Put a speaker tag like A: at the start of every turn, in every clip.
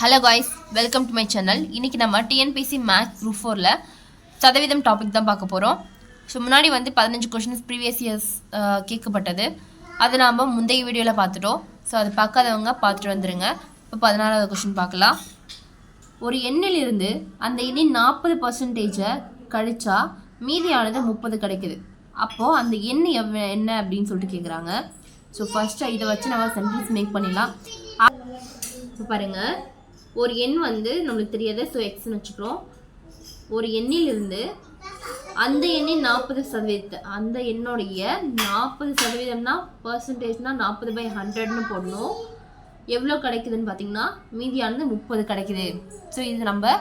A: Hello guys welcome to my channel இன்னைக்கு நம்ம TNPSC maths group ஃபோரில் சதவீதம் டாபிக் தான் பார்க்க போகிறோம் ஸோ முன்னாடி வந்து பதினஞ்சு கொஷின்ஸ் ப்ரீவியஸ் இயர்ஸ் கேட்கப்பட்டது. அதை நாம் முந்தைய வீடியோவில் பார்த்துட்டோம். ஸோ அதை பார்க்காதவங்க பார்த்துட்டு வந்துடுங்க இப்போ பதினாறாவது கொஷின் பார்க்கலாம். ஒரு எண்ணிலிருந்து அந்த எண்ணின் நாற்பது பர்சன்டேஜை கழிச்சா மீதியானது முப்பது கிடைக்குது. அப்போது அந்த எண் எவ் என்ன அப்படின்னு சொல்லிட்டு கேட்குறாங்க ஸோ ஃபஸ்ட்டு இதை வச்சு நம்ம சென்டென்ஸ் மேக் பண்ணிடலாம். இப்போ பாருங்கள் ஒரு எண் வந்து நம்மளுக்கு தெரியாது ஸோ எக்ஸ்னு வச்சுக்கிறோம். ஒரு எண்ணிலிருந்து அந்த எண்ணின் நாற்பது சதவீதத்தை அந்த எண்ணுடைய நாற்பது சதவீதம்னா பர்சன்டேஜ்னா நாற்பது பை ஹண்ட்ரட்னு போடணும். எவ்வளோ கிடைக்குதுன்னு பார்த்தீங்கன்னா மீதியானது முப்பது கிடைக்குது. ஸோ இது நம்ம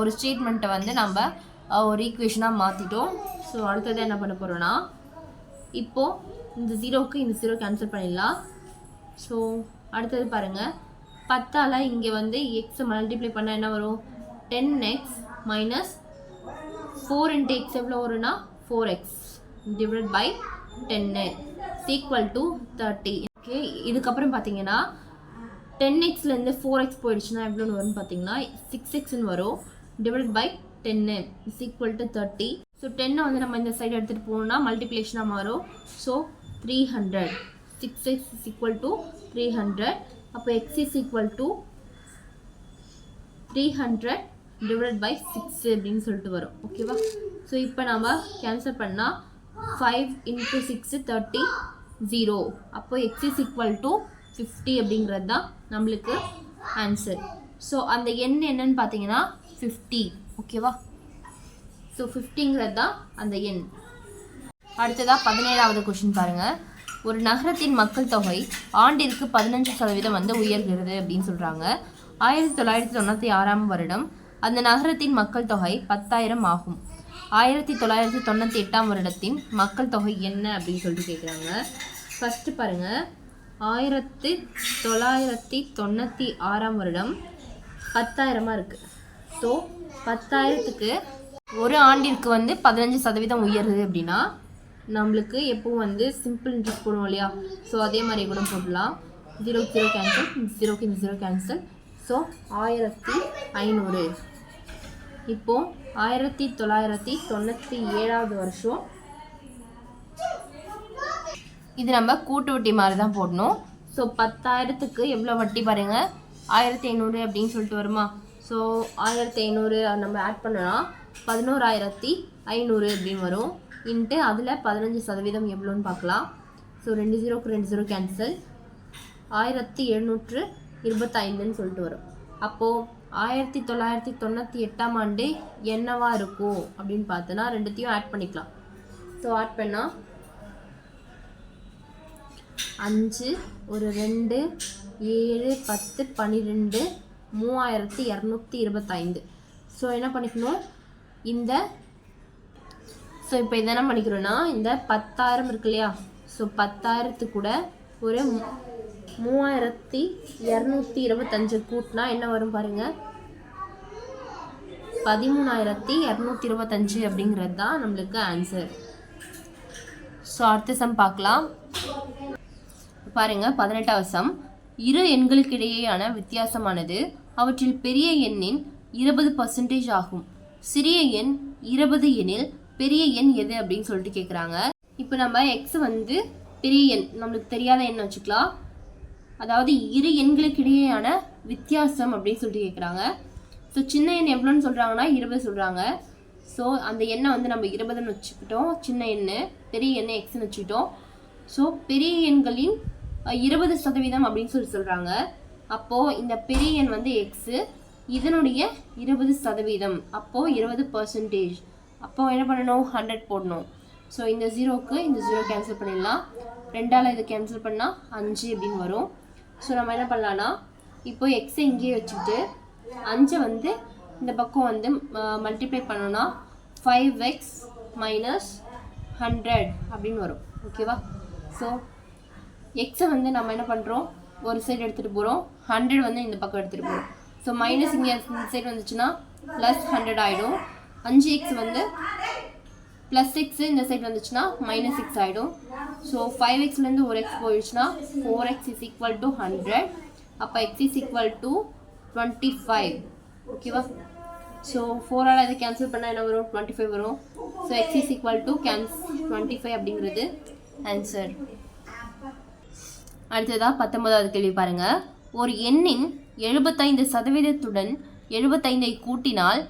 A: ஒரு ஸ்டேட்மெண்ட்டை வந்து நம்ம ஒரு ஈக்குவேஷனாக மாற்றிட்டோம் ஸோ அடுத்தது என்ன பண்ண போகிறோன்னா இப்போது இந்த ஜீரோவுக்கு இந்த ஜீரோ கேன்சல் பண்ணிடலாம். ஸோ அடுத்தது பாருங்கள் பத்தால் இங்கே வந்து எக்ஸை மல்டிப்ளை பண்ணால் என்ன வரும்? Ten x minus four into x எவ்வளோ வரும்னா? ஃபோர் எக்ஸ் டிவைட் பை டென்னு ஈக்குவல் டு தேர்ட்டி ஓகே இதுக்கப்புறம் பார்த்தீங்கன்னா டென் எக்ஸ்லேருந்து ஃபோர் எக்ஸ் போயிடுச்சுன்னா எவ்வளோன்னு வரும்னு பார்த்தீங்கன்னா சிக்ஸ் எக்ஸ்னு வரும். Divide by ten is equal to thirty so டென்னை வந்து நம்ம இந்த சைடு எடுத்துகிட்டு போகணும்னா மல்டிப்ளேஷனாக மாறும். So three hundred six x is equal to three hundred அப்போ x is equal to three hundred divide by six அப்படின்னு சொல்லிட்டு வரும். ஓகேவா ஸோ இப்போ நம்ம கேன்சல் பண்ணால் five into six thirty zero அப்போ x is equal to fifty அப்படிங்கிறது தான் நம்மளுக்கு ஆன்சர் ஸோ அந்த எண் என்னன்னு பார்த்தீங்கன்னா ஃபிஃப்டி ஓகேவா ஸோ ஃபிஃப்டிங்கிறது தான் அந்த எண் அடுத்ததாக பதினேழாவது கொஷின் பாருங்கள் ஒரு நகரத்தின் மக்கள் தொகை ஆண்டிற்கு பதினஞ்சு சதவீதம் வந்து உயர்கிறது அப்படின்னு சொல்கிறாங்க ஆயிரத்தி தொள்ளாயிரத்தி தொண்ணூற்றி ஆறாம் வருடம் அந்த நகரத்தின் மக்கள் தொகை பத்தாயிரம் ஆகும். ஆயிரத்தி தொள்ளாயிரத்தி தொண்ணூற்றி எட்டாம் வருடத்தின் மக்கள் தொகை என்ன அப்படின்னு சொல்லிட்டு கேட்குறாங்க ஃபஸ்ட்டு பாருங்க. ஆயிரத்தி தொள்ளாயிரத்தி தொண்ணூற்றி ஆறாம் வருடம் பத்தாயிரமாக இருக்குது ஸோ பத்தாயிரத்துக்கு ஒரு ஆண்டிற்கு வந்து பதினஞ்சு சதவீதம் உயருது அப்படின்னா நம்மளுக்கு எப்பவும் வந்து சிம்பிள் இன்ட்ரெஸ்ட் போடுவோம் இல்லையா? ஸோ அதே மாதிரி கூட போடலாம். ஜீரோ ஜீரோ கேன்சல் ஜீரோக்கு இந்த ஜீரோ கேன்சல் ஸோ ஆயிரத்தி ஐநூறு. இப்போது ஆயிரத்தி தொள்ளாயிரத்தி தொண்ணூற்றி ஏழாவது வருஷம். இது நம்ம கூட்டு வட்டி மாதிரி தான் போடணும். ஸோ பத்தாயிரத்துக்கு எவ்வளோ வட்டி பாருங்க? ஆயிரத்தி ஐநூறு அப்படின்னு சொல்லிட்டு வருமா? ஸோ ஆயிரத்தி ஐநூறு நம்ம ஆட் பண்ணலாம். பதினோராயிரத்தி ஐநூறு அப்படின்னு வரும். இன்ட்டு அதில் பதினஞ்சு சதவீதம் எவ்வளோன்னு பார்க்கலாம். ஸோ ரெண்டு ஜீரோக்கு ரெண்டு ஜீரோ கேன்சல் ஆயிரத்தி எழுநூற்று இருபத்தைந்துன்னு சொல்லிட்டு வரும். அப்போது ஆயிரத்தி தொள்ளாயிரத்தி தொண்ணூற்றி எட்டாம் ஆண்டு என்னவா இருக்கும் அப்படின்னு பார்த்தோன்னா ரெண்டுத்தையும் ஆட் பண்ணிக்கலாம். ஸோ ஆட் பண்ணால் அஞ்சு ஒரு ரெண்டு ஏழு பத்து பன்னிரெண்டு மூவாயிரத்தி இரநூத்தி இருபத்தைந்து. ஸோ என்ன பண்ணிக்கணும்? இந்த ஸோ இப்போ இதை என்ன பண்ணிக்கிறோன்னா இந்த பத்தாயிரம் இருக்கு இல்லையா? ஸோ பத்தாயிரத்து கூட ஒரு மூவாயிரத்தி இரநூத்தி இருபத்தஞ்சு கூட்டினா என்ன வரும் பாருங்கள் பதிமூணாயிரத்தி இரநூத்தி இருபத்தஞ்சு அப்படிங்கிறது தான் நம்மளுக்கு ஆன்சர் ஸோ அடுத்த சம் பார்க்கலாம். பாருங்கள் பதினெட்டாவது சம் இரு எண்களுக்கு இடையேயான வித்தியாசமானது. அவற்றில் பெரிய எண்ணின் இருபது பர்சன்டேஜ் ஆகும். சிறிய எண் இருபது எண்ணில் பெரிய எண் எது அப்படின்னு சொல்லிட்டு கேட்குறாங்க இப்போ நம்ம எக்ஸ் வந்து பெரிய எண் நம்மளுக்கு தெரியாத எண் வச்சுக்கலாம். அதாவது இரு எண்களுக்கு இடையேயான வித்தியாசம் அப்படின்னு சொல்லிட்டு கேட்குறாங்க ஸோ சின்ன எண் எவ்வளோன்னு சொல்கிறாங்கன்னா இருபது சொல்கிறாங்க ஸோ அந்த எண்ணை வந்து நம்ம இருபதுன்னு வச்சுக்கிட்டோம். சின்ன எண்ணு பெரிய எண்ணை எக்ஸ்னு வச்சுக்கிட்டோம். ஸோ பெரிய எண்களின் இருபது சதவீதம் அப்படின்னு சொல்லி சொல்கிறாங்க அப்போது இந்த பெரிய எண் வந்து எக்ஸு இதனுடைய இருபது சதவீதம். அப்போது இருபது பர்சன்டேஜ் அப்போது என்ன பண்ணணும்? ஹண்ட்ரட் போடணும். ஸோ இந்த ஜீரோக்கு இந்த ஜீரோ கேன்சல் பண்ணிடலாம். ரெண்டால் இதை கேன்சல் பண்ணால் அஞ்சு அப்படின்னு வரும். ஸோ நம்ம என்ன பண்ணலான்னா இப்போ எக்ஸை இங்கேயே வச்சுக்கிட்டு அஞ்சை வந்து இந்த பக்கம் வந்து மல்டிப்ளை பண்ணோன்னா ஃபைவ் எக்ஸ் மைனஸ் ஹண்ட்ரட் அப்படின்னு வரும். ஓகேவா ஸோ எக்ஸை வந்து நம்ம என்ன பண்ணுறோம் ஒரு சைடு எடுத்துகிட்டு போகிறோம் ஹண்ட்ரட் வந்து இந்த பக்கம் எடுத்துகிட்டு போகிறோம் ஸோ மைனஸ் இங்கே இந்த சைடு வந்துச்சுன்னா ப்ளஸ் ஹண்ட்ரட் ஆகிடும் அஞ்சு எக்ஸ் வந்து ப்ளஸ் சிக்ஸ் இந்த சைடு வந்துச்சுன்னா மைனஸ் சிக்ஸ் ஆகிடும் ஸோ ஃபைவ் எக்ஸ்லேருந்து ஒரு எக்ஸ் போயிடுச்சுன்னா four x is equal to hundred அப்போ x is equal to twenty five ஓகேவா ஸோ ஃபோரால் இதை கேன்சல் பண்ணால் என்ன வரும்? டுவெண்ட்டி ஃபைவ் வரும். So x is equal to Cannes twenty five அப்படிங்கிறது ஆன்சர் அடுத்ததாக பத்தொன்பதாவது கேள்வி பாருங்கள் ஒரு எண்ணின் எழுபத்தைந்து சதவீதத்துடன் எழுபத்தைந்தை கூட்டினால்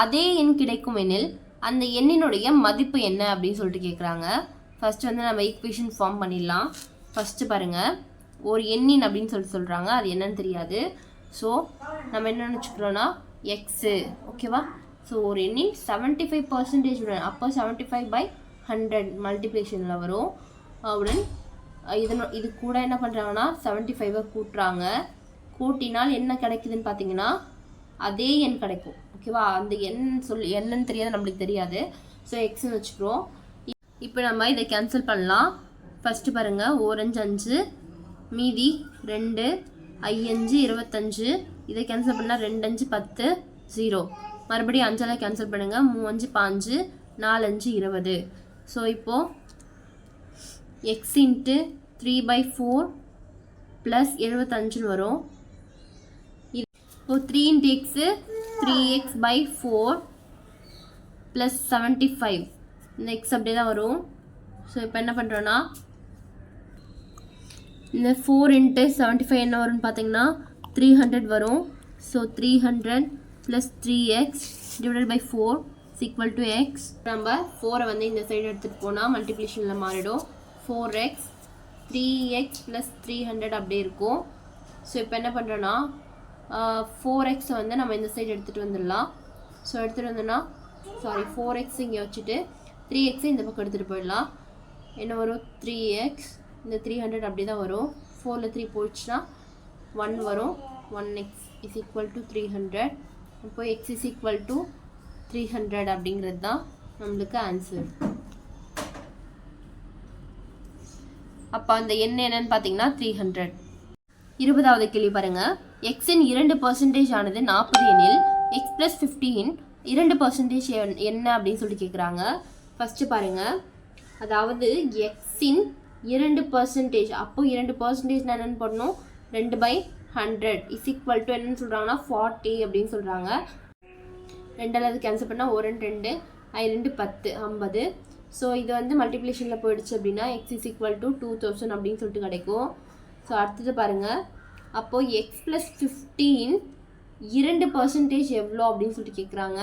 A: அதே எண் கிடைக்கும் எனில் அந்த எண்ணினுடைய மதிப்பு என்ன அப்படின்னு சொல்லிட்டு கேட்குறாங்க ஃபஸ்ட்டு வந்து நம்ம ஈக்குவேஷன் ஃபார்ம் பண்ணிடலாம். ஃபஸ்ட்டு பாருங்கள் ஒரு எண்ணின் அப்படின்னு சொல்லிட்டு சொல்கிறாங்க அது என்னன்னு தெரியாது. ஸோ நம்ம என்ன நினச்சிக்கிறோன்னா எக்ஸு ஓகேவா ஸோ ஒரு எண்ணின் செவன்ட்டி ஃபைவ் பர்சன்டேஜ் அப்போ செவன்ட்டி ஃபைவ் பை ஹண்ட்ரட் மல்டிப்ளேஷனில் வரும். உடன் இதனோ இது கூட என்ன பண்ணுறாங்கன்னா செவன்ட்டி ஃபைவை கூட்டுறாங்க. கூட்டினால் என்ன கிடைக்குதுன்னு பார்த்தீங்கன்னா அதே எண் கிடைக்கும். ஓகேவா? அந்த எண் சொல்லி என்னன்னு தெரியாது நம்மளுக்கு தெரியாது. ஸோ எக்ஸ்னு வச்சுக்கிறோம். இப்போ நம்ம இதை கேன்சல் பண்ணலாம். ஃபஸ்ட்டு பாருங்கள் ஓரஞ்சு அஞ்சு மீதி ரெண்டு ஐயஞ்சு இருபத்தஞ்சு. இதை கேன்சல் பண்ணால் ரெண்டு அஞ்சு பத்து ஜீரோ மறுபடியும் அஞ்சால் கேன்சல் பண்ணுங்கள் மூவஞ்சு பாஞ்சு நாலஞ்சு இருபது. ஸோ இப்போது x into three by four plus எழுபத்தஞ்சுன்னு வரும். இது இப்போ three into x three x by four plus seventy five இந்த எக்ஸ் அப்படியே தான் வரும். ஸோ இப்போ என்ன பண்ணுறோன்னா இந்த ஃபோர் இன்ட்டு செவன்ட்டி ஃபைவ் என்ன வரும்னு பார்த்தீங்கன்னா த்ரீ ஹண்ட்ரட் வரும். So three hundred plus three x divided by four equal to x நம்ம ஃபோரை வந்து இந்த சைடு எடுத்துகிட்டு போனால் மல்டிப்ளிகேஷனில் மாறிடும். Four x three x plus three hundred அப்படியே இருக்கும். ஸோ இப்போ என்ன பண்ணுறோன்னா ஃபோர் எக்ஸை வந்து நம்ம இந்த சைடு எடுத்துகிட்டு வந்துடலாம். ஸோ எடுத்துகிட்டு வந்தோன்னா சாரி ஃபோர் எக்ஸ் இங்கே வச்சுட்டு த்ரீ எக்ஸை இந்த பக்கம் எடுத்துகிட்டு போயிடலாம். என்ன வரும்? த்ரீ எக்ஸ் இந்த த்ரீ ஹண்ட்ரட் அப்படி தான் வரும் ஃபோரில் த்ரீ போயிடுச்சுன்னா ஒன் வரும். One x is equal to three hundred இப்போ x is equal to three hundred அப்படிங்கிறது தான் நம்மளுக்கு ஆன்சர் அப்போ அந்த எண் என்னன்னு பார்த்தீங்கன்னா த்ரீ ஹண்ட்ரட் இருபதாவது கேள்வி பாருங்கள் எக்ஸின் இரண்டு பர்சன்டேஜ் ஆனது நாற்பது எனில் எக்ஸ் ப்ளஸ் ஃபிஃப்டீன் இரண்டு பர்சன்டேஜ் என்ன அப்படின்னு சொல்லி கேட்குறாங்க ஃபஸ்ட்டு பாருங்கள் அதாவது எக்ஸின் இரண்டு பர்சன்டேஜ் அப்போது இரண்டு பர்சன்டேஜ் என்னென்னு பண்ணணும் ரெண்டு by hundred is equal to என்னன்னு சொல்கிறாங்கன்னா ஃபார்ட்டி அப்படின்னு சொல்கிறாங்க ரெண்டாவது கேன்சல் பண்ணால் ஒரு ரெண்டு ரெண்டு ஐ ரெண்டு பத்து ஐம்பது. ஸோ இது வந்து மல்டிப்ளிகேஷனில் போயிடுச்சு அப்படின்னா x is equal to two thousand அப்படின்னு சொல்லிட்டு கிடைக்கும். ஸோ அடுத்தது பாருங்கள் அப்போது எக்ஸ் ப்ளஸ் ஃபிஃப்டீன் இரண்டு பர்சன்டேஜ் எவ்வளோ அப்படின்னு சொல்லிட்டு கேட்குறாங்க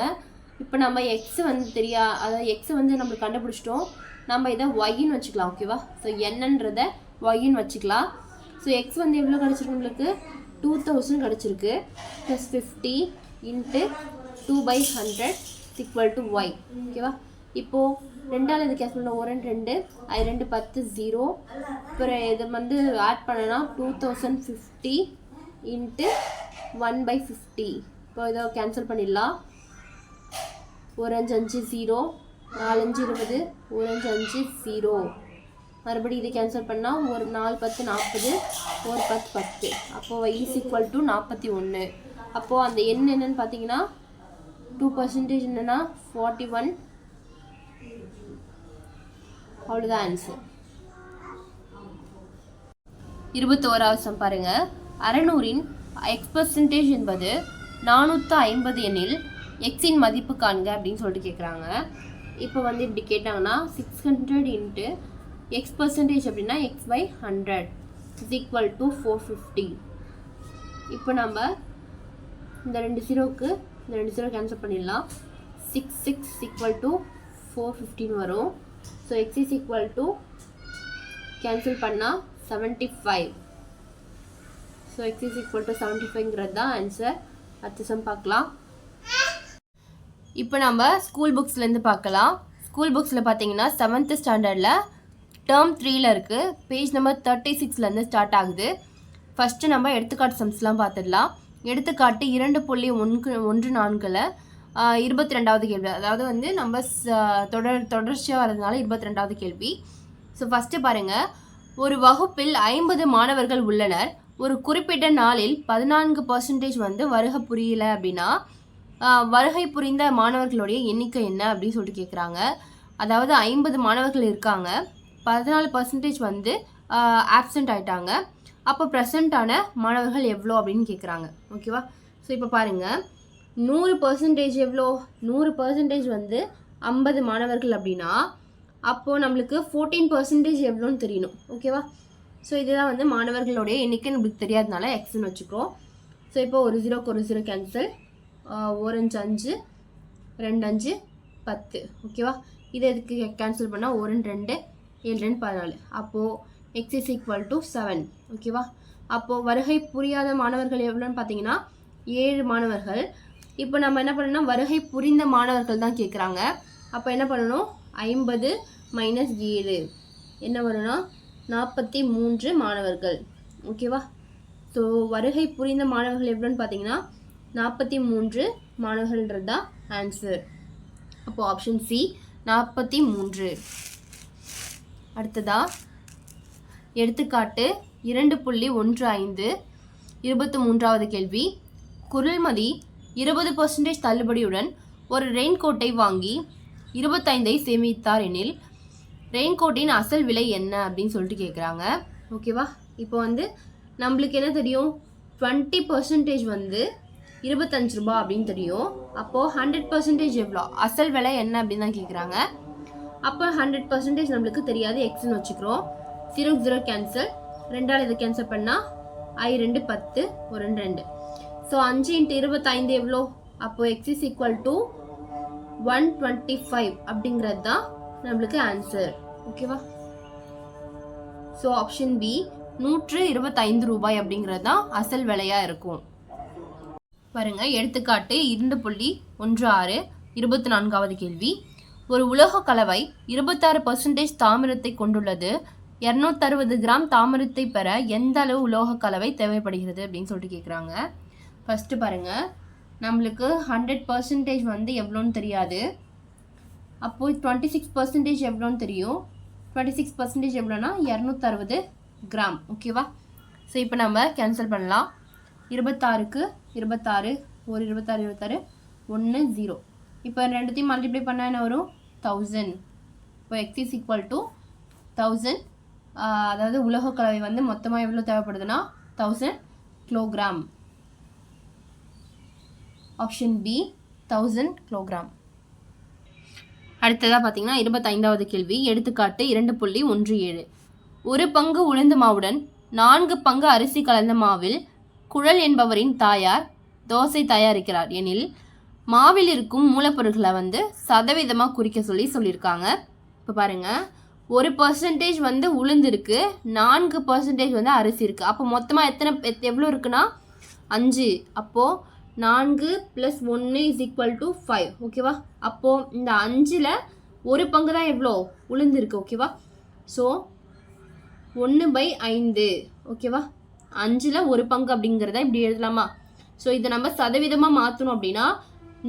A: இப்போ நம்ம எக்ஸ் வந்து தெரியா அதாவது எக்ஸை வந்து நம்ம கண்டுபிடிச்சிட்டோம். நம்ம இதை ஒய்ன்னு வச்சுக்கலாம் ஓகேவா ஸோ என்னன்றத ஒய்ன்னு வச்சுக்கலாம். ஸோ எக்ஸ் வந்து எவ்வளோ கிடச்சிருக்கு உங்களுக்கு? டூ தௌசண்ட் கிடச்சிருக்கு. Plus fifty into two by hundred equal to Y ஓகேவா இப்போது ரெண்டாவது இது கேஸ் பண்ண ஒரு ரெண்டு ரெண்டு அது ரெண்டு பத்து ஜீரோ அப்புறம் இதை வந்து ஆட் பண்ணனா two thousand fifty into one by fifty இப்போ இதை கேன்சல் பண்ணிடலாம். ஒரு அஞ்சு அஞ்சு ஜீரோ நாலஞ்சு இருபது. ஒரு அஞ்சு அஞ்சு ஜீரோ மறுபடியும் இதை கேன்சல் பண்ணால் ஒரு நாலு பத்து நாற்பது. ஒரு பத்து பத்து. அப்போது இஸ் ஈக்குவல் டு நாற்பத்தி ஒன்று அப்போது அந்த எண் என்னென்னு பார்த்தீங்கன்னா டூ பர்சன்டேஜ் என்னென்னா ஃபார்ட்டி ஒன் அவ்வளோதான் ஆன்சர் இருபத்தோராவது சம் பாருங்க. அறநூறின் எக்ஸ் பர்சன்டேஜ் என்பது நானூற்று ஐம்பது எண்ணில் எக்ஸின் மதிப்பு காண்க அப்படின்னு சொல்லிட்டு கேட்குறாங்க இப்போ வந்து இப்படி கேட்டாங்கன்னா six hundred into x percentage அப்படின்னா x by hundred is equal to four fifty இப்போ நம்ம இந்த ரெண்டு ஜீரோவுக்கு இந்த ரெண்டு ஜீரோ கேன்சல் பண்ணிடலாம். Six six equal to four ஃபிஃப்டின்னு வரும். So x is equal to cancel பண்ணால் seventy five so x is equal to seventy ஃபைவ்ங்கிறது தான் ஆன்சர் அடுத்த சம் பார்க்கலாம். இப்போ நம்ம ஸ்கூல் புக்ஸ்லேருந்து பார்க்கலாம். ஸ்கூல் புக்ஸில் பார்த்தீங்கன்னா செவன்த்து ஸ்டாண்டர்டில் டேர்ம் த்ரீல இருக்குது பேஜ் நம்பர் தேர்ட்டி சிக்ஸ்லேருந்து ஸ்டார்ட் ஆகுது. ஃபஸ்ட்டு நம்ம எடுத்துக்காட்டு சம்ஸ்லாம் பார்த்துடலாம். எடுத்துக்காட்டு இரண்டு புள்ளி ஒன்று ஒன்று நான்கில் இருபத்தி ரெண்டாவது கேள்வி. அதாவது வந்து நம்ம தொடர் தொடர்ச்சியாக வரதுனால இருபத்தி ரெண்டாவது கேள்வி. ஸோ ஃபஸ்ட்டு பாருங்கள் ஒரு வகுப்பில் ஐம்பது மாணவர்கள் உள்ளனர். ஒரு குறிப்பிட்ட நாளில் பதினான்கு பர்சன்டேஜ் வந்து வருகை புரியல அப்படின்னா வருகை புரிந்த மாணவர்களுடைய எண்ணிக்கை என்ன அப்படின்னு சொல்லிட்டு கேட்குறாங்க அதாவது ஐம்பது மாணவர்கள் இருக்காங்க. பதினாலு பர்சன்டேஜ் வந்து ஆப்சண்ட் ஆயிட்டாங்க. அப்போ ப்ரெசண்ட்டான மாணவர்கள் எவ்வளோ அப்படின்னு கேட்குறாங்க ஓகேவா ஸோ இப்போ பாருங்கள் நூறு பர்சன்டேஜ் எவ்வளோ நூறு பர்சன்டேஜ் வந்து ஐம்பது மாணவர்கள் அப்படின்னா அப்போது நம்மளுக்கு ஃபோர்டீன் பர்சன்டேஜ் எவ்வளோன்னு தெரியணும். ஓகேவா ஸோ இதுதான் வந்து மாணவர்களுடைய எண்ணிக்கை நம்மளுக்கு தெரியாதனால எக்ஸ்னு வச்சுக்கிறோம். ஸோ இப்போ ஒரு ஜீரோக்கு ஒரு ஜீரோ கேன்சல் ஓரஞ்சு அஞ்சு ரெண்டு அஞ்சு பத்து. ஓகேவா இதை எதுக்கு கேன்சல் பண்ணால் ஒரு ரெண்டு ஏழு ரெண்டு பதினாலு. அப்போது x is equal to seven ஓகேவா அப்போது வருகை புரியாத மாணவர்கள் எவ்வளோன்னு பார்த்தீங்கன்னா ஏழு மாணவர்கள் இப்போ நம்ம என்ன பண்ணணும்னா வருகை புரிந்த மாணவர்கள் தான் கேட்குறாங்க அப்போ என்ன பண்ணணும்? ஐம்பது மைனஸ் ஏழு. என்ன வரும்னா நாற்பத்தி மூன்று மாணவர்கள். ஓகேவா ஸோ வருகை புரிந்த மாணவர்கள் எவ்வளோன்னு பார்த்தீங்கன்னா நாற்பத்தி மூன்று மாணவர்கள்ன்றது தான் ஆன்சர் அப்போது ஆப்ஷன் சி நாற்பத்தி மூன்று. அடுத்ததா எடுத்துக்காட்டு இரண்டு புள்ளி ஒன்று ஐந்து. இருபத்தி மூன்றாவது கேள்வி குரல்மதி இருபது பர்சன்டேஜ் தள்ளுபடியுடன் ஒரு ரெயின் கோட்டை வாங்கி இருபத்தைந்தை சேமித்தார் எனில் ரெயின் கோட்டின் அசல் விலை என்ன அப்படின்னு சொல்லிட்டு கேட்குறாங்க ஓகேவா இப்போ வந்து நம்மளுக்கு என்ன தெரியும்? டுவெண்ட்டி பர்சன்டேஜ் வந்து இருபத்தஞ்சு ரூபா அப்படின்னு தெரியும். அப்போது ஹண்ட்ரட் பர்சன்டேஜ் எவ்வளோ? அசல் விலை என்ன அப்படின்னு தான் கேட்குறாங்க அப்போ ஹண்ட்ரட் பர்சன்டேஜ் நம்மளுக்கு தெரியாது. எக்ஸ்னு வச்சுக்கிறோம். ஜீரோ ஜீரோ கேன்சல் ரெண்டால் இதை கேன்சல் பண்ணால் ஐ ரெண்டு பத்து ஒரு ரெண்டு ரெண்டு. ஸோ அஞ்சு இன்ட்டு இருபத்தைந்து எவ்வளோ அப்போ x is equal to one twenty five அப்படிங்கிறது தான் நம்மளுக்கு ஆன்சர் ஓகேவா ஸோ ஆப்ஷன் பி நூற்று இருபத்தைந்து ரூபாய் அப்படிங்கிறது தான் அசல் விலையாக இருக்கும். பாருங்க எடுத்துக்காட்டு இரண்டு புள்ளி ஒன்று ஆறு இருபத்தி நான்காவது கேள்வி. ஒரு உலோக கலவை இருபத்தாறு பர்சன்டேஜ் தாமிரத்தை கொண்டுள்ளது. இரநூத்தறுபது கிராம் தாமிரத்தை பெற எந்த அளவு உலோக கலவை தேவைப்படுகிறது அப்படின்னு சொல்லிட்டு கேட்குறாங்க ஃபஸ்ட்டு பாருங்கள் நம்மளுக்கு ஹண்ட்ரட் பர்சன்டேஜ் வந்து எவ்வளோன்னு தெரியாது. அப்போது டுவெண்ட்டி சிக்ஸ் பர்சன்டேஜ் எவ்வளோன்னு தெரியும். டுவெண்ட்டி சிக்ஸ் பர்சன்டேஜ் எவ்வளோன்னா இரநூத்தறுபது கிராம். ஓகேவா ஸோ இப்போ நம்ம கேன்சல் பண்ணலாம். இருபத்தாறுக்கு இருபத்தாறு ஒரு இருபத்தாறு இருபத்தாறு ஒன்று ஜீரோ இப்போ ரெண்டுத்தையும் மல்டிப்ளை பண்ணால் என்ன வரும்? தௌசண்ட் இப்போ x is equal to thousand அதாவது உலக கலவை வந்து மொத்தமாக எவ்வளோ தேவைப்படுதுன்னா thousand kilogram option B thousand kilogram அடுத்ததாக பார்த்தீங்கன்னா இருபத்தைந்தாவது கேள்வி. எடுத்துக்காட்டு இரண்டு புள்ளி ஒன்று ஏழு. ஒரு பங்கு உளுந்து மாவுடன் நான்கு பங்கு அரிசி கலந்த மாவில் குழல் என்பவரின் தாயார் தோசை தயாரிக்கிறார். எனில் மாவில் இருக்கும் மூலப்பொருட்களை வந்து சதவீதமாக குறிக்க சொல்லி சொல்லியிருக்காங்க. இப்போ பாருங்கள் ஒரு பர்சன்டேஜ் வந்து உளுந்து நான்கு பர்சன்டேஜ் வந்து அரிசி இருக்குது அப்போ மொத்தமாக எத்தனை எவ்வளோ இருக்குன்னா அஞ்சு. அப்போது நான்கு ப்ளஸ் ஒன்று இஸ் ஈக்குவல் டு ஃபைவ் ஓகேவா அப்போது இந்த அஞ்சில் ஒரு பங்கு தான் எவ்வளோ? உளுந்துருக்கு. ஓகேவா ஸோ ஒன்று பை ஐந்து. ஓகேவா அஞ்சில் ஒரு பங்கு அப்படிங்கிறத இப்படி எழுதலாமா? ஸோ இதை நம்ம சதவீதமாக மாற்றணும் அப்படின்னா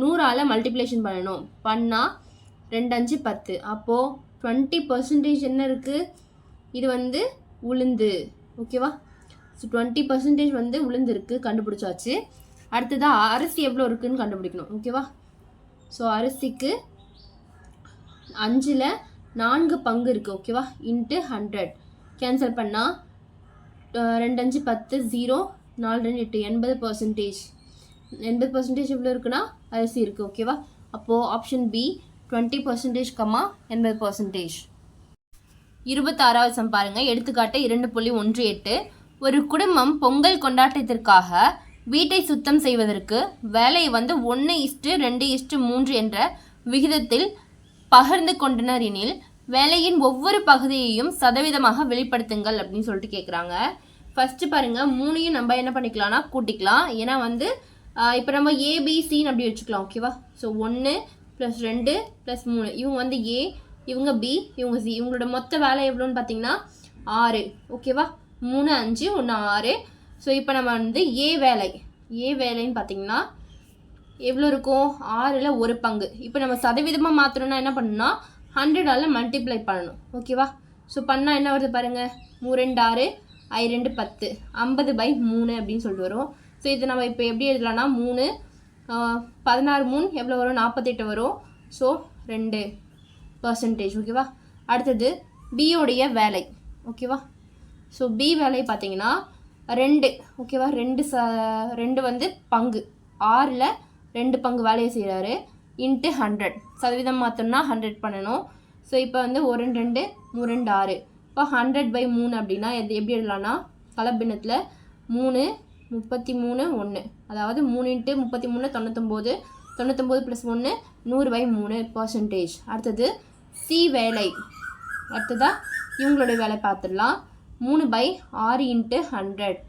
A: நூறால் மல்டிப்ளேஷன் பண்ணணும். பண்ணால் ரெண்டு அஞ்சு பத்து. அப்போது டுவெண்ட்டி பர்சன்டேஜ் என்ன இருக்குது இது வந்து உளுந்து. ஓகேவா ஸோ டுவெண்ட்டி பர்சன்டேஜ் வந்து உளுந்து இருக்குது கண்டுபிடிச்சாச்சு. அடுத்ததாக அரிசி எவ்வளோ இருக்குன்னு கண்டுபிடிக்கணும். ஓகேவா? ஸோ அரிசிக்கு அஞ்சில் நான்கு பங்கு இருக்குது ஓகேவா? Into hundred. கேன்சல் பண்ணால் ரெண்டு அஞ்சு பத்து ஜீரோ நாலு ரெண்டு எட்டு எண்பது பர்சன்டேஜ் எண்பது பர்சன்டேஜ் எவ்வளோ இருக்குன்னா அரிசி இருக்குது ஓகேவா? அப்போது option B twenty percentage comma எண்பது பர்சன்டேஜ் இருபத்தாறாவது சம் பாருங்கள் எடுத்துக்காட்டு இரண்டு புள்ளி ஒன்று எட்டு. ஒரு குடும்பம் பொங்கல் கொண்டாட்டத்திற்காக வீட்டை சுத்தம் செய்வதற்கு வேலையை வந்து ஒன்று இஷ்டு ரெண்டு இஷ்டு மூன்று என்ற விகிதத்தில் பகிர்ந்து கொண்டனர் எனில் வேலையின் ஒவ்வொரு பகுதியையும் சதவீதமாக வெளிப்படுத்துங்கள் அப்படின்னு சொல்லிட்டு கேட்குறாங்க ஃபஸ்ட்டு பாருங்கள் மூணையும் நம்ம என்ன பண்ணிக்கலாம்னா கூட்டிக்கலாம். ஏன்னா வந்து இப்போ நம்ம ஏபிசின்னு அப்படி வச்சுக்கலாம் ஓகேவா ஸோ ஒன்று ப்ளஸ் ரெண்டு ப்ளஸ் மூணு. இவங்க வந்து ஏ இவங்க பி இவங்க சி இவங்களோட மொத்த வேலை எவ்வளோன்னு பார்த்தீங்கன்னா ஆறு ஓகேவா மூணு அஞ்சு ஒன்று ஆறு. ஸோ இப்போ நம்ம வந்து ஏ வேலை. ஏ வேலைன்னு பார்த்தீங்கன்னா எவ்வளோ இருக்கும்? ஆறில் ஒரு பங்கு. இப்போ நம்ம சதவீதமாக மாற்றணும்னா என்ன பண்ணணும்னா ஹண்ட்ரடால் மல்டிப்ளை பண்ணணும். ஓகேவா ஸோ பண்ணால் என்ன வருது பாருங்கள் மூ ரெண்டு ஆறு ஐ ரெண்டு பத்து. ஐம்பது பை மூணு அப்படின்னு சொல்லிட்டு வரும். ஸோ இது நம்ம இப்போ எப்படி எழுதலாம்னா மூணு பதினாறு மூணு எவ்வளோ வரும்? நாற்பத்தெட்டு வரும். ஸோ ரெண்டு பர்சன்டேஜ் ஓகேவா அடுத்தது பியோடைய வேலை. ஓகேவா ஸோ பி வேலை பார்த்தீங்கன்னா ரெண்டு ஓகேவா ரெண்டு ச ரெண்டு வந்து பங்கு. ஆறில் ரெண்டு பங்கு வேலையை செய்கிறாரு இன்ட்டு ஹண்ட்ரட் சதவீதம் மாற்றோம்னா ஹண்ட்ரட் பண்ணணும். ஸோ இப்போ வந்து ஒரு ரெண்டு ரெண்டு மூணு ரெண்டு ஆறு. இப்போ ஹண்ட்ரட் பை மூணு அப்படின்னா எது எப்படி எழுதலாம்னா கலப்பினத்தில் மூணு முப்பத்தி மூணு ஒன்று அதாவது மூணு இன்ட்டு முப்பத்தி மூணு தொண்ணூத்தொம்போது. தொண்ணூத்தொம்பது ப்ளஸ் ஒன்று நூறு பை மூணு பர்சன்டேஜ் அடுத்தது சி வேலை. அடுத்ததாக இவங்களுடைய வேலை பார்த்துடலாம். மூணு பை ஆறு இன்ட்டு ஹண்ட்ரட்.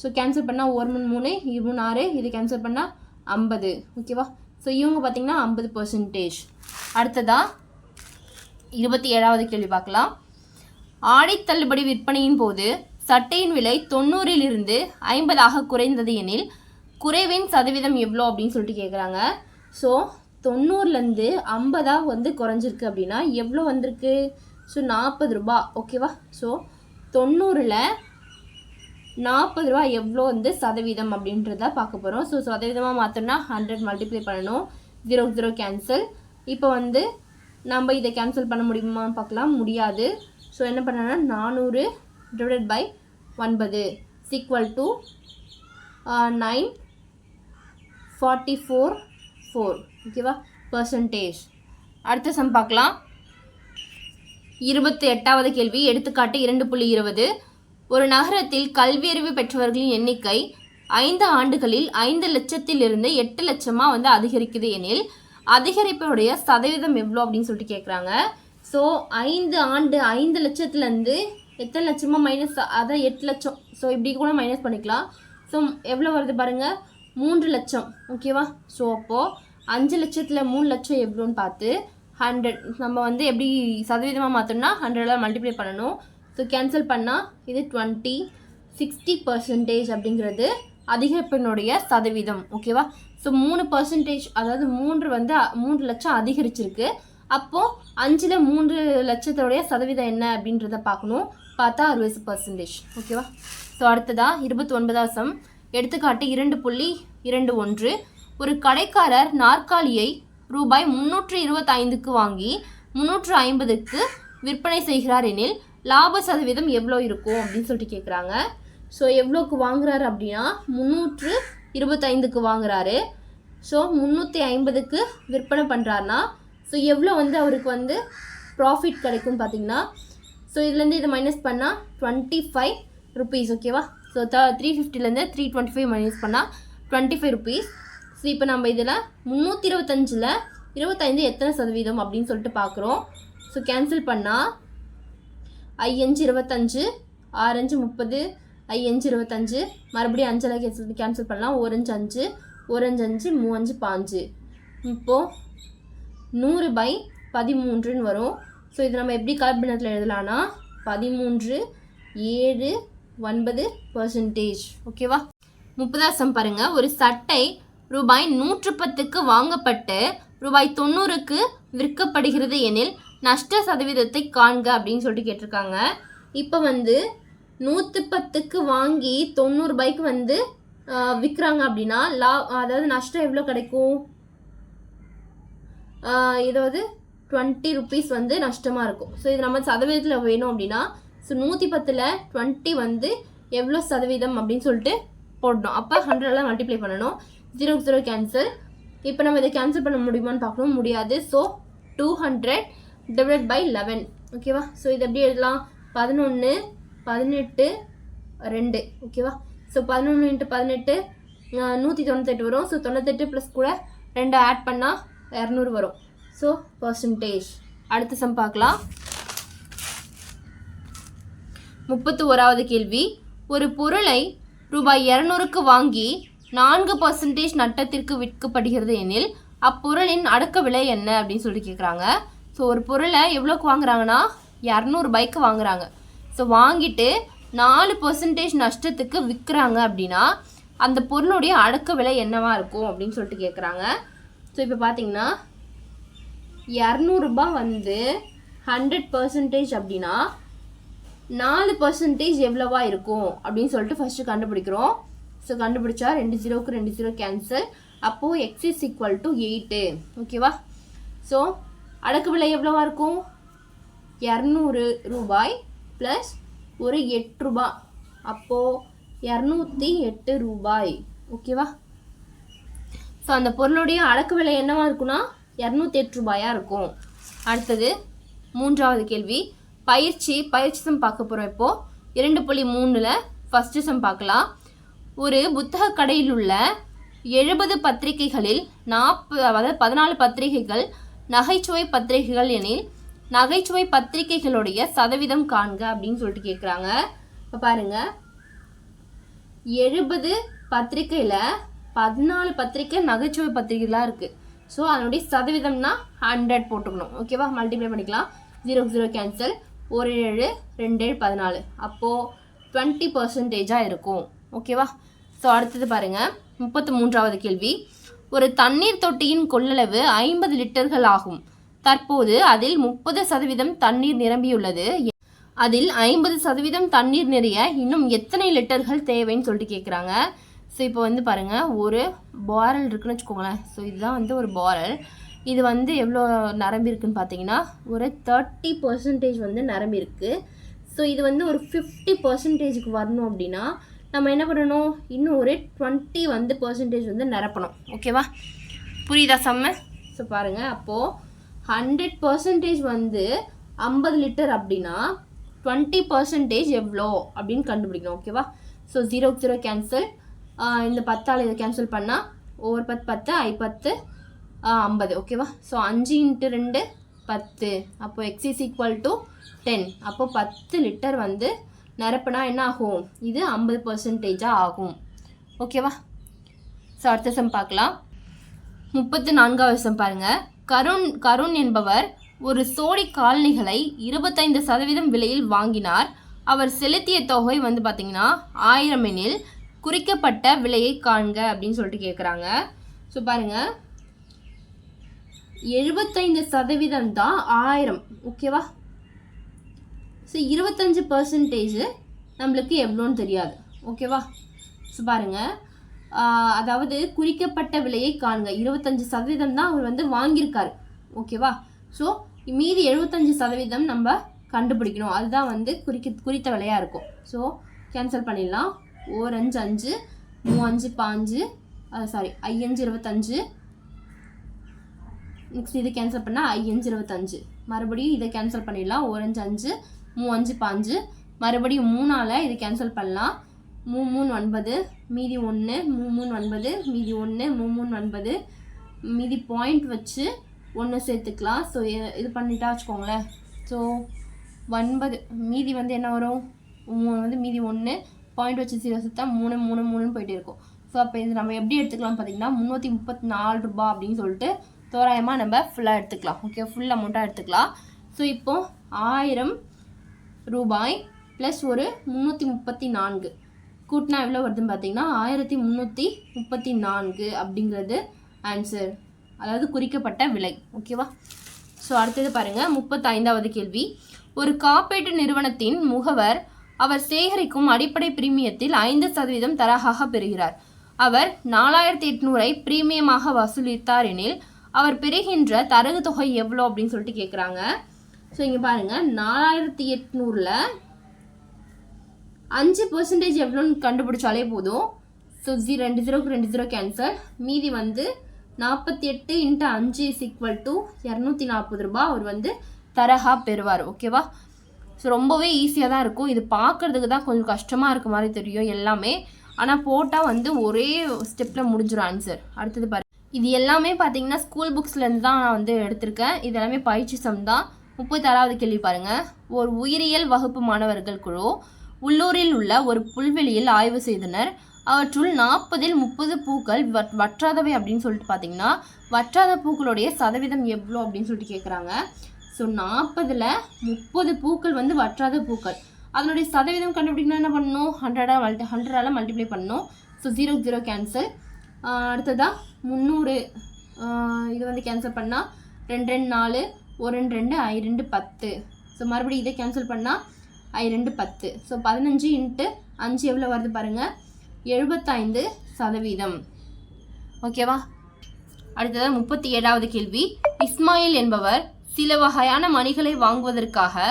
A: ஸோ கேன்சல் பண்ணால் ஒரு மூணு மூணு இது மூணு ஆறு இது கேன்சல் பண்ணால் ஐம்பது. ஓகேவா ஸோ இவங்க பார்த்திங்கன்னா ஐம்பது பர்சன்டேஜ் அடுத்ததாக இருபத்தி ஏழாவது கேள்வி பார்க்கலாம். ஆடை தள்ளுபடி விற்பனையின் போது சட்டையின் விலை தொண்ணூறிலிருந்து ஐம்பதாக குறைந்தது எனில் குறைவின் சதவீதம் எவ்வளோ அப்படின்னு சொல்லிட்டு கேட்குறாங்க ஸோ தொண்ணூறுலேருந்து ஐம்பதாக வந்து குறைஞ்சிருக்கு அப்படின்னா எவ்வளோ வந்திருக்கு? ஸோ நாற்பது ரூபா. ஓகேவா ஸோ தொண்ணூறில் நாற்பது ரூபா எவ்வளோ வந்து சதவீதம் அப்படின்றத பார்க்க போகிறோம் ஸோ சதவீதமாக மாற்றோம்னா ஹண்ட்ரட் மல்டிப்ளை பண்ணணும். ஜீரோ ஜீரோ கேன்சல் இப்போ வந்து நம்ம இதை கேன்சல் பண்ண முடியுமான்னு பார்க்கலாம். முடியாது. ஸோ என்ன பண்ணனா நானூறு டிவைடட் பை ஒன்பது equal to nine forty four four ஓகேவா பர்சன்டேஜ் அடுத்த சம் பார்க்கலாம். இருபத்தி எட்டாவது கேள்வி. எடுத்துக்காட்டு இரண்டு புள்ளி இருபது. ஒரு நகரத்தில் கல்வியறிவு பெற்றவர்களின் எண்ணிக்கை ஐந்து ஆண்டுகளில் ஐந்து லட்சத்திலிருந்து எட்டு லட்சமாக வந்து அதிகரிக்குது எனில் அதிகரிப்பினுடைய சதவீதம் எவ்வளோ அப்படின்னு சொல்லிட்டு கேட்குறாங்க ஸோ ஐந்து ஆண்டு ஐந்து லட்சத்துலேருந்து எத்தனை லட்சமாக மைனஸ் அதான் எட்டு லட்சம். ஸோ இப்படி கூட மைனஸ் பண்ணிக்கலாம். ஸோ எவ்வளோ வருது பாருங்கள் மூன்று லட்சம். ஓகேவா ஸோ அப்போது அஞ்சு லட்சத்தில் மூணு லட்சம் எவ்வளோன்னு பார்த்து ஹண்ட்ரட் நம்ம வந்து எப்படி சதவீதமாக மாற்றோம்னா ஹண்ட்ரடில் மல்டிப்ளை பண்ணணும். ஸோ கேன்சல் பண்ணால் இது டுவெண்ட்டி சிக்ஸ்டி பர்சன்டேஜ் அப்படிங்கிறது அதிகரிப்பினுடைய சதவீதம். ஓகேவா ஸோ மூணு பர்சன்டேஜ் அதாவது மூன்று வந்து மூன்று லட்சம் அதிகரிச்சிருக்கு. அப்போது அஞ்சில் மூன்று லட்சத்தோடைய சதவீதம் என்ன அப்படின்றத பார்க்கணும். பார்த்தா அறுபது பர்சன்டேஜ் ஓகேவா ஸோ அடுத்ததாக இருபத்தி ஒன்பதாம் சம். எடுத்துக்காட்டு இரண்டு புள்ளி இரண்டு ஒன்று. ஒரு கடைக்காரர் நாற்காலியை ரூபாய் முன்னூற்று இருபத்தைந்துக்கு வாங்கி முன்னூற்று ஐம்பதுக்கு விற்பனை செய்கிறார் எனில் லாப சதவீதம் எவ்வளோ இருக்கும் அப்படின்னு சொல்லிட்டு கேட்குறாங்க ஸோ எவ்வளோக்கு வாங்குறாரு அப்படின்னா முந்நூற்று இருபத்தைந்துக்கு வாங்குறாரு. ஸோ முந்நூற்றி ஐம்பதுக்கு விற்பனை பண்ணுறாருனா ஸோ எவ்வளோ வந்து அவருக்கு வந்து ப்ராஃபிட் கிடைக்கும் பார்த்தீங்கன்னா ஸோ இதுலேருந்து இதை மைனஸ் பண்ணால் டுவெண்ட்டி ஃபைவ் ருபீஸ் ஓகேவா ஸோ த த்ரீ ஃபிஃப்டிலேருந்து த்ரீ டுவெண்ட்டி ஃபைவ் மைனஸ் பண்ணால் டுவெண்ட்டி ஃபைவ் ருபீஸ் ஸோ இப்போ நம்ம இதில் முந்நூற்றி இருபத்தஞ்சில் இருபத்தைந்து எத்தனை சதவீதம் அப்படின்னு சொல்லிட்டு பார்க்குறோம் ஸோ கேன்சல் பண்ணால் ஐயஞ்சு இருபத்தஞ்சு ஆறஞ்சு முப்பது ஐயஞ்சு இருபத்தஞ்சு மறுபடியும் அஞ்சலை கேன்சல் கேன்சல் பண்ணலாம். ஓரஞ்சு அஞ்சு ஓரஞ்சு அஞ்சு மூவஞ்சு பாஞ்சு. இப்போது நூறு பை பதிமூன்றுன்னு வரும். ஸோ இது நம்ம எப்படி கலப்பினத்தில் எழுதலாம்னா பதிமூன்று ஏழு ஒன்பது பர்சன்டேஜ் ஓகேவா முப்பதாசம் பாருங்கள் ஒரு சட்டை ரூபாய் நூற்று பத்துக்கு வாங்கப்பட்டு ரூபாய் தொண்ணூறுக்கு விற்கப்படுகிறது எனில் நஷ்ட சதவீதத்தை காண்க அப்படின்னு சொல்லிட்டு கேட்டிருக்காங்க. இப்போ வந்து நூற்று பத்துக்கு வாங்கி தொண்ணூறு ரூபாய்க்கு வந்து விற்கிறாங்க அப்படின்னா லா அதாவது நஷ்டம் எவ்வளோ கிடைக்கும்? இதாவது டுவெண்ட்டி ருபீஸ் வந்து நஷ்டமாக இருக்கும். ஸோ இது நம்ம சதவீதத்தில் வேணும் அப்படின்னா ஸோ நூற்றி பத்தில் டுவெண்ட்டி வந்து எவ்வளோ சதவீதம் அப்படின்னு சொல்லிட்டு போடணும். அப்போ ஹண்ட்ரட்லாம் மல்டிப்ளை பண்ணணும். ஜீரோ ஜீரோ கேன்சல் இப்போ நம்ம இதை கேன்சல் பண்ண முடியுமான்னு பார்க்கணும். முடியாது. So two hundred divide by eleven ஓகேவா ஸோ இது எப்படி எழுதலாம்? பதினொன்று பதினெட்டு ரெண்டு. ஓகேவா ஸோ பதினொன்று இன்ட்டு பதினெட்டு நூற்றி தொண்ணூத்தெட்டு வரும். ஸோ தொண்ணூத்தெட்டு ப்ளஸ் கூட ரெண்டு ஆட் பண்ணால் இரநூறு வரும். ஸோ பர்சன்டேஜ் அடுத்த சம் பார்க்கலாம். முப்பத்து ஓராவது கேள்வி. ஒரு பொருளை ரூபாய் இரநூறுக்கு வாங்கி நான்கு பர்சன்டேஜ் நட்டத்திற்கு விற்கப்படுகிறது எனில் அப்பொருளின் அடக்க விலை என்ன அப்படின்னு சொல்லி கேட்குறாங்க ஸோ ஒரு பொருளை எவ்வளோக்கு வாங்குறாங்கன்னா இரநூறுபாய்க்கு வாங்குறாங்க. ஸோ வாங்கிட்டு நாலு பர்சன்டேஜ் நஷ்டத்துக்கு விற்கிறாங்க அப்படின்னா அந்த பொருளுடைய அடக்க விலை என்னவாக இருக்கும் அப்படின்னு சொல்லிட்டு கேட்குறாங்க ஸோ இப்போ பார்த்தீங்கன்னா இரநூறுபா வந்து ஹண்ட்ரட் பர்சன்டேஜ் அப்படின்னா நாலு பர்சன்டேஜ் எவ்வளவா இருக்கும் அப்படின்னு சொல்லிட்டு ஃபஸ்ட்டு கண்டுபிடிக்கிறோம். ஸோ கண்டுபிடிச்சா ரெண்டு ஜீரோவுக்கு ரெண்டு ஜீரோ கேன்சல் அப்போது x is equal to eight ஓகேவா ஸோ அடக்கு விலை எவ்வளோவா இருக்கும்? இரநூறு ரூபாய் ப்ளஸ் ஒரு எட்டு ரூபாய் அப்போது இரநூத்தி எட்டு ரூபாய். ஓகேவா ஸோ அந்த பொருளுடைய அடக்கு விலை என்னவா இருக்குன்னா இரநூத்தி எட்டு ரூபாயாக இருக்கும். அடுத்தது மூன்றாவது கேள்வி. பயிற்சி பயிற்சி சம் பார்க்க போகிறோம் இப்போது இரண்டு புள்ளி மூணில் ஃபஸ்ட்டு சம் பார்க்கலாம். ஒரு புத்தக கடையில் உள்ள எழுபது பத்திரிகைகளில் நாற்பது அதாவது பதினாலு பத்திரிகைகள் நகைச்சுவை பத்திரிகைகள் எனில் நகைச்சுவை பத்திரிகைகளுடைய சதவீதம் காண்க அப்படின்னு சொல்லிட்டு கேட்குறாங்க இப்போ பாருங்க. எழுபது பத்திரிக்கையில் பதினாலு பத்திரிக்கை நகைச்சுவை பத்திரிகைலாம் இருக்குது ஸோ அதனுடைய சதவீதம்னா ஹண்ட்ரட் போட்டுக்கணும். ஓகேவா மல்டிப்ளை பண்ணிக்கலாம். ஜீரோ ஜீரோ கேன்சல் ஒரு ஏழு ரெண்டு ஏழு பதினாலு. அப்போது டுவெண்ட்டி பர்சன்டேஜாக இருக்கும். ஓகேவா ஸோ அடுத்தது பாருங்கள் முப்பத்து மூன்றாவது கேள்வி. ஒரு தண்ணீர் தொட்டியின் கொள்ளளவு ஐம்பது லிட்டர்கள் ஆகும். தற்போது அதில் முப்பது சதவீதம் தண்ணீர் நிரம்பியுள்ளது. அதில் ஐம்பது சதவீதம் தண்ணீர் நிறைய இன்னும் எத்தனை லிட்டர்கள் தேவைன்னு சொல்லிட்டு கேட்குறாங்க ஸோ இப்போ வந்து பாருங்கள் ஒரு பாரல் இருக்குன்னு வச்சுக்கோங்களேன். ஸோ இதுதான் வந்து ஒரு பாரல் இது வந்து எவ்வளோ நரம்பிருக்குன்னு பார்த்தீங்கன்னா ஒரு தேர்ட்டி பர்சன்டேஜ் வந்து நரம்பிருக்கு ஸோ இது வந்து ஒரு ஃபிஃப்டி பர்சன்டேஜுக்கு வரணும் அப்படின்னா நம்ம என்ன பண்ணணும்? இன்னும் ஒரு டுவெண்ட்டி வந்து பர்சன்டேஜ் வந்து நிரப்பணும். ஓகேவா புரியுதா செம்ம? ஸோ பாருங்கள் அப்போது ஹண்ட்ரட் பர்சன்டேஜ் வந்து ஐம்பது லிட்டர் அப்படின்னா டுவெண்ட்டி பர்சன்டேஜ் எவ்வளோ அப்படின்னு கண்டுபிடிக்கணும். ஓகேவா ஸோ ஜீரோ ஜீரோ கேன்சல் இந்த பத்தால் இதை கேன்சல் பண்ணால் ஒவ்வொரு பத்து பத்து ஐ பத்து ஐம்பது. ஓகேவா ஸோ அஞ்சு இன்ட்டு ரெண்டு பத்து. அப்போது x is equal to ten அப்போது பத்து லிட்டர் வந்து நிரப்புனா என்ன ஆகும்? இது ஐம்பது பர்சன்டேஜாக ஆகும். ஓகேவா ஸோ அடுத்த சம் பார்க்கலாம். முப்பத்து நான்காவது சம் பாருங்கள் கருண் கருண் என்பவர் ஒரு சோடி காலணிகளை இருபத்தைந்து சதவீதம் விலையில் வாங்கினார். அவர் செலுத்திய தொகை வந்து பார்த்தீங்கன்னா ஆயிரம் எனில் குறிக்கப்பட்ட விலையை காண்க அப்படின்னு சொல்லிட்டு கேட்குறாங்க ஸோ பாருங்க. எழுபத்தைந்து சதவீதம் தான் ஆயிரம். ஓகேவா ஸோ இருபத்தஞ்சு பர்சன்டேஜ் நம்மளுக்கு எவ்வளோன்னு தெரியாது. ஓகேவா ஸோ பாருங்க. அதாவது குறிக்கப்பட்ட விலையை காணுங்க இருபத்தஞ்சு சதவீதம் தான் அவர் வந்து வாங்கியிருக்காரு. ஓகேவா ஸோ மீதி எழுபத்தஞ்சு சதவீதம் நம்ம கண்டுபிடிக்கணும். அதுதான் வந்து குறிக்க குறித்த விலையாக இருக்கும். ஸோ கேன்சல் பண்ணிடலாம். ஓர் அஞ்சு அஞ்சு மூவஞ்சு பாஞ்சு சாரி ஐயஞ்சு இருபத்தஞ்சு. நெக்ஸ்ட் இது கேன்சல் பண்ணால் ஐயஞ்சு இருபத்தஞ்சு. மறுபடியும் இதை கேன்சல் பண்ணிடலாம். ஓரஞ்சு அஞ்சு மூவஞ்சு பாஞ்சு மறுபடியும் மூணால் இது கேன்சல் பண்ணலாம். மூ மூணு ஒன்பது மீதி ஒன்று மூ மூணு ஒன்பது மீதி ஒன்று மூ மூணு ஒன்பது. மீதி பாயிண்ட் வச்சு ஒன்று சேர்த்துக்கலாம். ஸோ இது பண்ணிட்டா வச்சுக்கோங்களேன். ஸோ ஒன்பது. மீதி வந்து என்ன வரும்? மூணு வந்து மீதி ஒன்று. பாயிண்ட் வச்சு சீரோ சேர்த்தா மூணு மூணு மூணுன்னு போயிட்டே இருக்கும். ஸோ அப்போ இது நம்ம எப்படி எடுத்துக்கலாம் பார்த்தீங்கன்னா முந்நூற்றி முப்பத்தி நாலு ரூபா அப்படின்னு சொல்லிட்டு தோராயமாக நம்ம ஃபுல்லாக எடுத்துக்கலாம். ஓகே ஃபுல் அமௌண்ட்டாக எடுத்துக்கலாம். ஸோ இப்போது ஆயிரம் ரூபாய் ப்ளஸ் ஒரு முந்நூற்றி முப்பத்தி நான்கு. கூட்டினா எவ்வளோ வருதுன்னு பார்த்தீங்கன்னா ஆயிரத்தி முந்நூற்றி முப்பத்தி நான்கு அப்படிங்கிறது ஆன்சர் அதாவது குறிக்கப்பட்ட விலை ஓகேவா ஸோ அடுத்தது பாருங்கள் முப்பத்தைந்தாவது கேள்வி. ஒரு காப்பீட்டு நிறுவனத்தின் முகவர் அவர் சேகரிக்கும் அடிப்படை பிரீமியத்தில் ஐந்து சதவீதம் தராகாக பெறுகிறார். அவர் நாலாயிரத்தி எட்நூறை பிரீமியமாக வசூலித்தார் எனில் அவர் பெறுகின்ற தரகு தொகை எவ்வளோ அப்படின்னு சொல்லிட்டு கேட்குறாங்க ஸோ இங்கே பாருங்கள் நாலாயிரத்தி எட்நூறில் அஞ்சு பர்சன்டேஜ் எவ்வளோன்னு கண்டுபிடிச்சாலே போதும். ஸோ ஜீ ரெண்டு ஜீரோக்கு ரெண்டு ஜீரோ கேன்சல் மீதி வந்து நாற்பத்தி எட்டு இன்ட்டு அஞ்சு இஸ் ஈக்குவல் டு இரநூத்தி நாற்பது ரூபாய் அவர் வந்து தரகா பெறுவார். ஓகேவா ஸோ ரொம்பவே ஈஸியாக தான் இருக்கும். இது பார்க்கறதுக்கு தான் கொஞ்சம் கஷ்டமாக இருக்க மாதிரி தெரியும் எல்லாமே. ஆனால் போட்டால் வந்து ஒரே ஸ்டெப்பில் முடிஞ்சிடும் ஆன்சர் அடுத்தது பாரு. இது எல்லாமே பார்த்தீங்கன்னா ஸ்கூல் புக்ஸ்லேருந்து தான் நான் வந்து எடுத்திருக்கேன். இது எல்லாமே பயிற்சி சம் தான். முப்பத்தாறாவது கேள்வி பாருங்கள் ஒரு உயிரியல் வகுப்பு மாணவர்கள் குழு உள்ளூரில் உள்ள ஒரு புல்வெளியில் ஆய்வு செய்தனர். அவற்றுள் நாற்பதில் முப்பது பூக்கள் வற்- வற்றாதவை அப்படின்னு சொல்லிட்டு பார்த்தீங்கன்னா வற்றாத பூக்களுடைய சதவீதம் எவ்வளோ அப்படின்னு சொல்லிட்டு கேட்குறாங்க ஸோ நாற்பதில் முப்பது பூக்கள் வந்து வற்றாத பூக்கள். அதனுடைய சதவீதம் கண்டுபிடிக்கணும் என்ன பண்ணணும்? ஹண்ட்ரடாக மல்டி ஹண்ட்ரடால் மல்டிப்ளை பண்ணணும். ஸோ ஜீரோ ஜீரோ கேன்சல் அடுத்ததாக முந்நூறு. இது வந்து கேன்சல் பண்ணால் ரெண்டு ரெண்டு நாலு. ஒரு ரெண்டு ரெண்டு ஐ ரெண்டு பத்து. ஸோ மறுபடியும் இதை கேன்சல் பண்ணால் ஐ ரெண்டு பத்து. ஸோ பதினஞ்சு இன்ட்டு அஞ்சு எவ்வளோ வருது பாருங்கள் எழுபத்தைந்து சதவீதம். ஓகேவா அடுத்தது முப்பத்தி ஏழாவது கேள்வி. இஸ்மாயில் என்பவர் சில வகையான மணிகளை வாங்குவதற்காக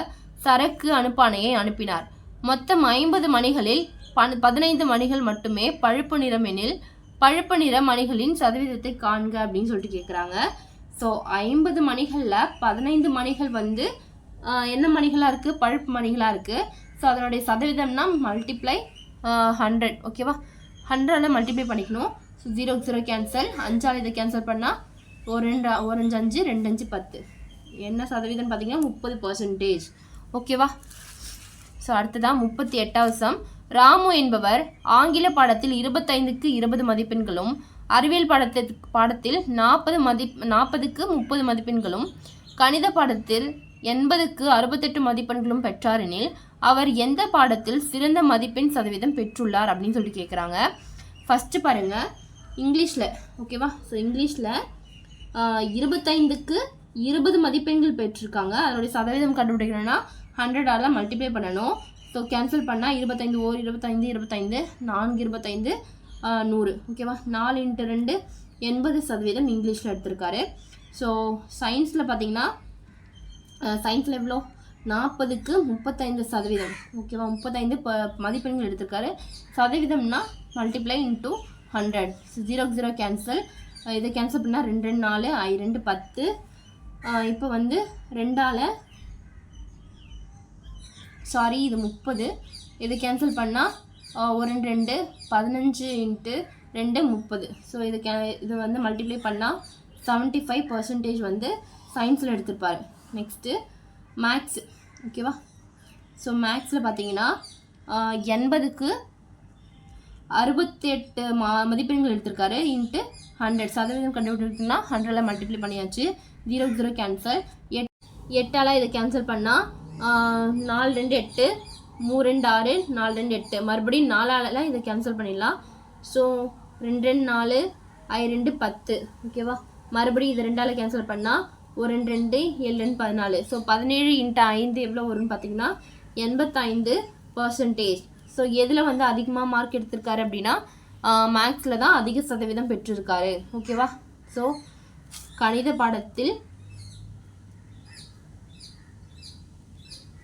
A: சரக்கு அனுப்பானையை அனுப்பினார். மொத்தம் ஐம்பது மணிகளில் பன் பதினைந்து மணிகள் மட்டுமே பழுப்பு நிறம் எனில் பழுப்பு நிற மணிகளின் சதவீதத்தை காண்க அப்படின்னு சொல்லிட்டு கேட்குறாங்க ஸோ ஐம்பது மணிகளில் பதினைந்து மணிகள் வந்து என்ன மணிகளாக இருக்குது பழுப்பு மணிகளாக இருக்குது ஸோ அதனுடைய சதவீதம்னா மல்டிப்ளை ஹண்ட்ரட் ஓகேவா ஹண்ட்ரடில் மல்டிப்ளை பண்ணிக்கணும். ஸோ ஜீரோ ஜீரோ கேன்சல் அஞ்சால் இதை கேன்சல் பண்ணால் ஒரு ரெண்டு ஒரு அஞ்சு அஞ்சு ரெண்டு அஞ்சு பத்து. என்ன சதவீதம் பார்த்தீங்கன்னா முப்பது பர்சன்டேஜ் ஓகேவா ஸோ அடுத்ததான் முப்பத்தி எட்டாவது சம். ராமு என்பவர் ஆங்கில பாடத்தில் இருபத்தைந்துக்கு இருபது மதிப்பெண்களும் அறிவியல் பாடத்தில் பாடத்தில் நாற்பது மதி நாற்பதுக்கு முப்பது மதிப்பெண்களும் கணித பாடத்தில் எண்பதுக்கு அறுபத்தெட்டு மதிப்பெண்களும் பெற்றாரெனில் அவர் எந்த பாடத்தில் சிறந்த மதிப்பெண் சதவீதம் பெற்றுள்ளார் அப்படின்னு சொல்லி கேட்குறாங்க ஃபஸ்ட்டு பாருங்கள் இங்கிலீஷில் ஓகேவா ஸோ இங்கிலீஷில் இருபத்தைந்துக்கு இருபது மதிப்பெண்கள் பெற்றிருக்காங்க. அதனுடைய சதவீதம் கண்டுபிடிக்கணும்னா ஹண்ட்ரடால மல்டிப்ளை பண்ணணும். ஸோ கேன்சல் பண்ணால் இருபத்தைந்து ஓர் இருபத்தைந்து இருபத்தைந்து நான்கு இருபத்தைந்து நூறு. ஓகேவா நாலு இன்ட்டு ரெண்டு எண்பது சதவீதம் இங்கிலீஷில் எடுத்திருக்காரு. ஸோ சயின்ஸில் பார்த்தீங்கன்னா சயின்ஸில் எவ்வளோ நாற்பதுக்கு முப்பத்தைந்து சதவீதம். ஓகேவா முப்பத்தைந்து ப மதிப்பெண்கள் எடுத்திருக்காரு. சதவீதம்னா multiply into hundred zero zero cancel இதை கேன்சல் பண்ணால் ரெண்டு ரெண்டு நாலு ஐ ரெண்டு பத்து. இப்போ வந்து ரெண்டால் சாரி இது முப்பது. இது கேன்சல் பண்ணால் ஒரு ரெண்டு ரெண்டு பதினஞ்சு இன்ட்டு ரெண்டு முப்பது. ஸோ இது கே இது வந்து மல்டிப்ளை பண்ணால் செவன்ட்டி ஃபைவ் பர்சன்டேஜ் வந்து சயின்ஸில் எடுத்திருப்பார். நெக்ஸ்ட்டு மேக்ஸ் ஓகேவா ஸோ மேக்ஸில் பார்த்தீங்கன்னா எண்பதுக்கு அறுபத்தெட்டு மா மதிப்பெண்கள் எடுத்திருக்காரு. இன்ட்டு ஹண்ட்ரட் சதவீதம் கண்டுபிடிக்கணும்னா ஹண்ட்ரடில் மல்டிப்ளை பண்ணியாச்சு. ஜீரோ ஜீரோ கேன்சல் எட் எட்டால் இதை கேன்சல் பண்ணால் நாலு ரெண்டு எட்டு. மூணு ரெண்டு ஆறு நாலு ரெண்டு எட்டு. மறுபடியும் நாலால் இதை கேன்சல் பண்ணிடலாம். ஸோ ரெண்டு ரெண்டு நாலு ஐ ரெண்டு பத்து. ஓகேவா மறுபடியும் இதை ரெண்டால் கேன்சல் பண்ணால் ஒரு ரெண்டு ரெண்டு ஏழு ரெண்டு பதினாலு. ஸோ பதினேழு இன்ட்டு ஐந்து எவ்வளோ வரும்னு பார்த்தீங்கன்னா எண்பத்தைந்து பர்சன்டேஜ் ஸோ எதில் வந்து அதிகமாக மார்க் எடுத்திருக்காரு அப்படின்னா மேக்ஸில் தான் அதிக சதவீதம் பெற்றிருக்காரு. ஓகேவா ஸோ கணித பாடத்தில்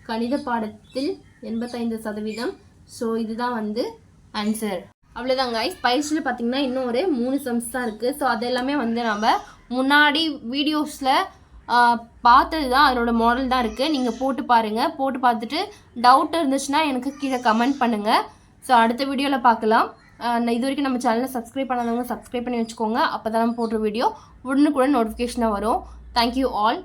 A: கணித பாடத்தில் எண்பத்தைந்து சதவீதம். ஸோ இதுதான் வந்து ஆன்சர் அவ்வளோதான் கைஸ் பயிற்சியில் பார்த்தீங்கன்னா இன்னும் ஒரு மூணு சம்ஸ் தான் இருக்குது ஸோ அது எல்லாமே வந்து நம்ம முன்னாடி வீடியோஸில் பார்த்தது தான் அதனோட மாடல் தான் இருக்குது நீங்கள் போட்டு பாருங்கள் போட்டு பார்த்துட்டு டவுட் இருந்துச்சுன்னா எனக்கு கீழே கமெண்ட் பண்ணுங்கள் ஸோ அடுத்த வீடியோவில் பார்க்கலாம் நான் இது வரைக்கும் நம்ம சேனலை சப்ஸ்கிரைப் பண்ணாதவங்க சப்ஸ்கிரைப் பண்ணி வச்சுக்கோங்க. அப்போ தான் நம்ம போடுற வீடியோ உடனுக்குடன் நோட்டிஃபிகேஷனாக வரும். Thank you all